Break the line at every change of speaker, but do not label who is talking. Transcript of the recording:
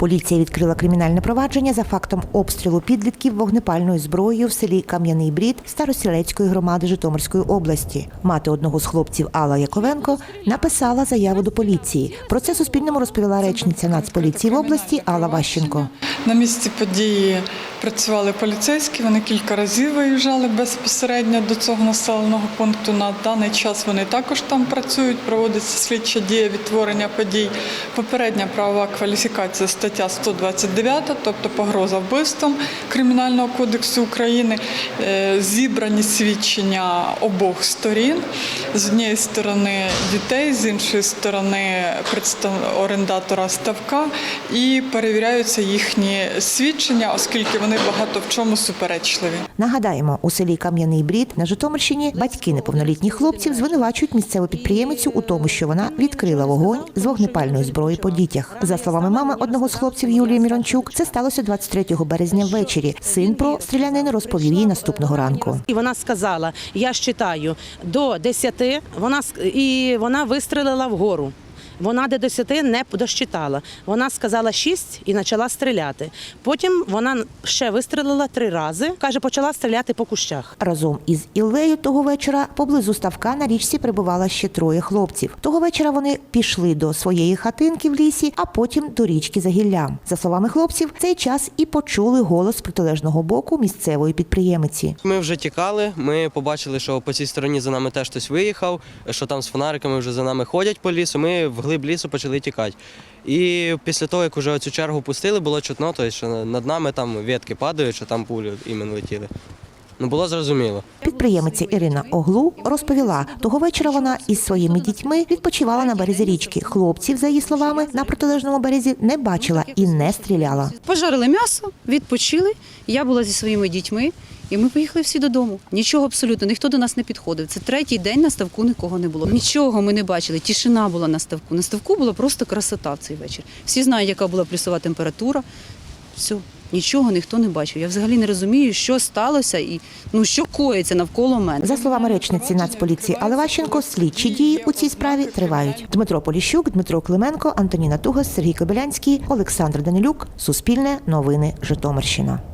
Поліція відкрила кримінальне провадження за фактом обстрілу підлітків вогнепальною зброєю в селі Кам'яний Брід Старосілецької громади Житомирської області. Мати одного з хлопців Алла Яковенко написала заяву до поліції. Про це Суспільному розповіла речниця Нацполіції в області Алла Ващенко.
На місці події працювали поліцейські. Вони кілька разів виїжджали безпосередньо до цього населеного пункту. На даний час вони також там працюють. Проводиться слідча дія відтворення подій. Попередня правова кваліфікація стаття 129, тобто погроза вбивством Кримінального кодексу України. Е, Зібрані свідчення обох сторін. З однієї сторони дітей, з іншої сторони орендатора ставка, і перевіряються їхні свідчення, оскільки вони багато в чому суперечливі.
Нагадаємо, у селі Кам'яний Брід на Житомирщині батьки неповнолітніх хлопців звинувачують місцеву підприємицю у тому, що вона відкрила вогонь з вогнепальної зброї по дітях. За словами мами одного з хлопців Юлії Мірончук, це сталося 23 березня ввечері. Син про стрілянину розповів їй наступного ранку.
І вона сказала: я считаю до 10, вона і вона вистрелила вгору. Вона до 10 не досчитала. Вона сказала 6 і почала стріляти. Потім вона ще вистрелила три рази. Каже, почала стріляти по кущах.
Разом із Іллею того вечора поблизу ставка на річці прибувало ще троє хлопців. Того вечора вони пішли до своєї хатинки в лісі, а потім до річки за гіллям. За словами хлопців, цей час і почули голос з протилежного боку місцевої підприємиці.
Ми вже тікали. Ми побачили, що по цій стороні за нами теж хтось виїхав, що там з фонариками вже за нами ходять по лісу. Ми в глиб лісу почали тікати. І після того, як вже цю чергу пустили, було чутно, тобто, що над нами там ветки падають, що там пулі іменно летіли. Ну було зрозуміло.
Підприємиця Ірина Оглу розповіла, того вечора вона із своїми дітьми відпочивала на березі річки. Хлопців, за її словами, на протилежному березі не бачила і не стріляла.
Пожарили м'ясо, відпочили. Я була зі своїми дітьми, і ми поїхали всі додому. Нічого абсолютно, ніхто до нас не підходив. Це третій день на ставку нікого не було. Нічого ми не бачили. Тишина була на ставку. На ставку була просто красота в цей вечір. Всі знають, яка була плюсова температура. Все, нічого ніхто не бачив. Я взагалі не розумію, що сталося і ну що коїться навколо мене.
За словами речниці Нацполіції Алеващенко, слідчі дії у цій справі тривають. Дмитро Поліщук, Дмитро Клименко, Антоніна Тугас, Сергій Кобилянський, Олександр Данилюк. Суспільне новини Житомирщина.